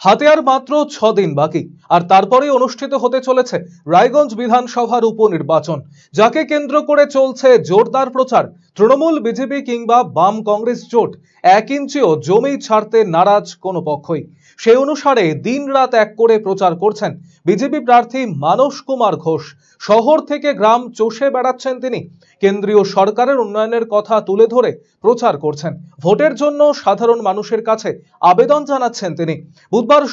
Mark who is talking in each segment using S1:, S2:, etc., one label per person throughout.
S1: হাতে আর মাত্র ছ দিন বাকি। আর তারপরেই অনুষ্ঠিত হতে চলেছে রায়গঞ্জ বিধানসভার উপনির্বাচন, যাকে কেন্দ্র করে চলছে জোরদার প্রচার। তৃণমূল, বিজেপি কিংবা বাম কংগ্রেস জোট এক ইঞ্চিও জমি ছাড়তে নারাজ কোনো পক্ষই। সেই অনুসারে দিনরাত এক করে প্রচার করছেন বিজেপি প্রার্থী মানস কুমার ঘোষ। শহর থেকে গ্রাম চষে বেড়াচ্ছেন তিনি। কেন্দ্রীয় সরকারের উন্নয়নের কথা তুলে ধরে প্রচার করছেন। ভোটের জন্য সাধারণ মানুষের কাছে আবেদন জানাচ্ছেন তিনি।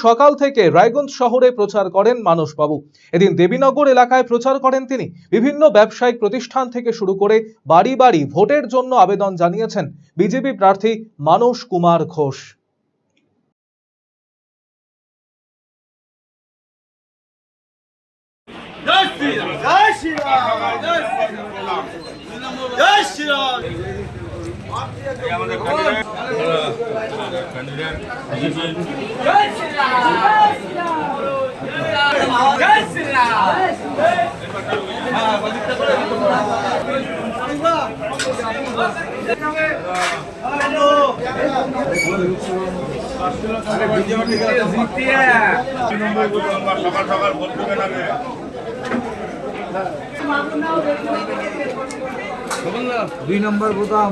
S1: সকাল থেকে রায়গঞ্জ শহরে প্রচার করেন মানসবাবু। এদিন দেবীনগর এলাকায় প্রচার করেন তিনি। বিভিন্ন ব্যবসায়িক প্রতিষ্ঠান থেকে শুরু করে বাড়ি বাড়ি ভোটের জন্য আবেদন জানিয়েছেন বিজেপি প্রার্থী মানস কুমার ঘোষ।
S2: জয় জয় জয় শ্রীরাম জয় শ্রীরাম জয় শ্রীরাম
S3: দুই নম্বর বোতাম।